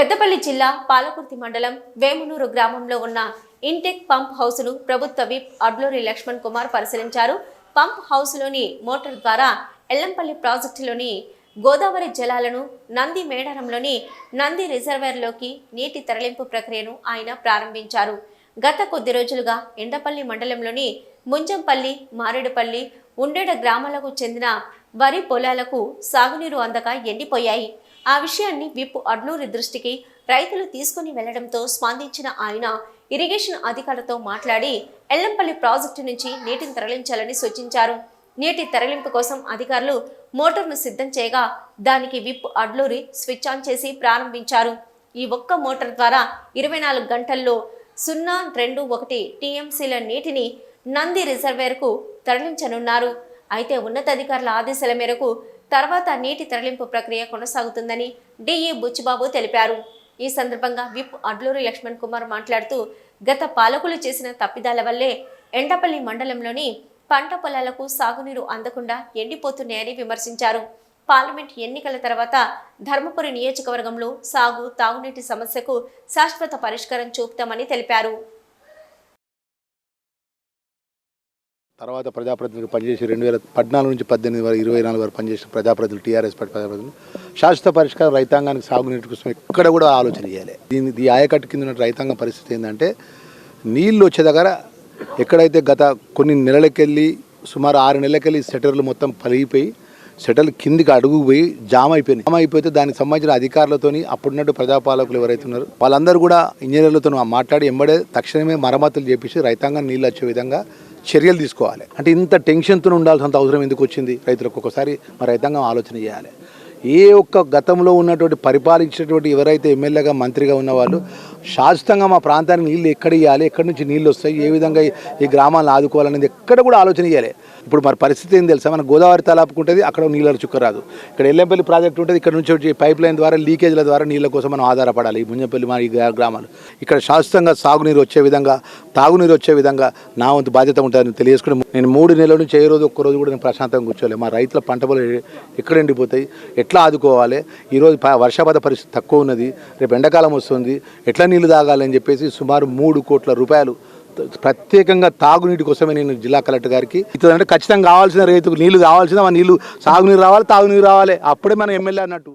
పెద్దపల్లి జిల్లా పాలకుర్తి మండలం వేమునూరు గ్రామంలో ఉన్న ఇంటెక్ పంప్ హౌస్ను ప్రభుత్వ విప్ అడ్లూరి లక్ష్మణ్ కుమార్ పరిశీలించారు. పంప్ హౌస్లోని మోటార్ ద్వారా ఎల్లంపల్లి ప్రాజెక్టులోని గోదావరి జలాలను నంది మేడారంలోని నంది రిజర్వేర్లోకి నీటి తరలింపు ప్రక్రియను ఆయన ప్రారంభించారు. గత కొద్ది రోజులుగా ఎండపల్లి మండలంలోని ముంజంపల్లి మారేడుపల్లి ఉండేడ గ్రామాలకు చెందిన వరి పొలాలకు సాగునీరు అందక ఎండిపోయాయి. ఆ విషయాన్ని విప్ అడ్నూరి దృష్టికి రైతులు తీసుకుని వెళ్ళడంతో స్పందించిన ఆయన ఇరిగేషన్ అధికారులతో మాట్లాడి ఎల్లంపల్లి ప్రాజెక్టు నుంచి నీటిని తరలించాలని సూచించారు. నీటి తరలింపు కోసం అధికారులు మోటార్ను సిద్ధం చేయగా దానికి విప్ అడ్లూరి స్విచ్ ఆన్ చేసి ప్రారంభించారు. ఈ ఒక్క మోటార్ ద్వారా ఇరవై నాలుగు గంటల్లో సున్నా రెండు ఒకటి టీఎంసీల నీటిని నంది రిజర్వేర్కు తరలించనున్నారు. అయితే ఉన్నతాధికారుల ఆదేశాల మేరకు తర్వాత నీటి తరలింపు ప్రక్రియ కొనసాగుతుందని డిఈ బుచ్చిబాబు తెలిపారు. ఈ సందర్భంగా విప్ అడ్లూరి లక్ష్మణ్ కుమార్ మాట్లాడుతూ గత పాలకులు చేసిన తప్పిదాల వల్లే ఎండపల్లి మండలంలోని పంట పొలాలకు సాగునీరు అందకుండా ఎండిపోతున్నాయని విమర్శించారు. పార్లమెంట్ ఎన్నికల తర్వాత ధర్మపురి నియోజకవర్గంలో సాగు తాగునీటి సమస్యకు శాశ్వత పరిష్కారం చూపుతామని తెలిపారు. తర్వాత ప్రజాప్రతినిధులు పనిచేసి రెండు వేల పద్నాలుగు నుంచి పద్దెనిమిది వరకు ఇరవై నాలుగు వరకు పనిచేసిన ప్రజాప్రతినిధులు టీఆర్ఎస్ పార్టీ ప్రజాప్రతినిధులు శాశ్వత పరిష్కారం రైతాంగానికి సాగునీటి కోసం ఎక్కడ కూడా ఆలోచన చేయాలి. దీని ఈ ఆయకట్టు కింద ఉన్న రైతాంగం పరిస్థితి ఏంటంటే నీళ్ళు వచ్చే దగ్గర ఎక్కడైతే గత కొన్ని నెలలకెళ్ళి సుమారు ఆరు నెలలకెళ్ళి సెటర్లు మొత్తం పలిగిపోయి సెటర్లు కిందికి అడుగు పోయి జామ్ అయిపోయింది జామ్ అయిపోతే దానికి సంబంధించిన అధికారులతోని అప్పుడున్నట్టు ప్రజాపాలకులు ఎవరైతే ఉన్నారో వాళ్ళందరూ కూడా ఇంజనీర్లతో మాట్లాడి ఎంబడే తక్షణమే మరమ్మతులు చేపించి రైతాంగం నీళ్ళు వచ్చే విధంగా చర్యలు తీసుకోవాలి. అంటే ఇంత టెన్షన్తో ఉండాల్సినంత అవసరం ఎందుకు వచ్చింది? రైతులకు ఒకసారి మరి రైతాంగం ఆలోచన చేయాలి. ఏ ఒక్క గతంలో ఉన్నటువంటి పరిపాలించినటువంటి ఎవరైతే ఎమ్మెల్యేగా మంత్రిగా ఉన్నవాళ్ళు శాశ్వతంగా మా ప్రాంతానికి నీళ్ళు ఎక్కడ ఇవ్వాలి ఎక్కడి నుంచి నీళ్ళు వస్తాయి ఏ విధంగా ఈ- గ్రామాలను ఆదుకోవాలనేది ఎక్కడ కూడా ఆలోచన చేయాలి ఇప్పుడు మరి పరిస్థితి ఏం తెలుసా? మన గోదావరి తలాపుకుంటుంది అక్కడ నీళ్ళ చుక్క రాదు. ఇక్కడ ఎల్లంపల్లి ప్రాజెక్ట్ ఉంటుంది ఇక్కడ నుంచి వచ్చి పైప్ లైన్ ద్వారా లీకేజ్ల ద్వారా నీళ్ళ కోసం మనం ఆధారపడాలి ఈ ముంజపల్లి మా ఈ గ్రామాలు. ఇక్కడ శాశ్వతంగా సాగునీరు వచ్చే విధంగా తాగునీరు వచ్చే విధంగా నా వంతు బాధ్యత ఉంటుందని తెలియజేసుకుని నేను మూడు నెలల నుంచి ఏ రోజు ఒక్క రోజు కూడా నేను ప్రశాంతంగా కూర్చోలేదు మా రైతుల పంట పొలం ఎక్కడ ఎండిపోతాయి ఎట్లా ఆదుకోవాలి? ఈరోజు వర్షపాత పరిస్థితి తక్కువ ఉన్నది రేపు ఎండాకాలం వస్తుంది ఎట్లా నీళ్ళు తాగాలని చెప్పేసి సుమారు మూడు కోట్ల రూపాయలు ప్రత్యేకంగా తాగునీటి కోసమే నేను జిల్లా కలెక్టర్ గారికి అంటే ఖచ్చితంగా కావాల్సిన రైతుకు నీళ్ళు కావాల్సిన నీళ్ళు సాగునీరు రావాలి తాగునీరు రావాలి. అప్పుడే మన ఎమ్మెల్యే అన్నట్టు.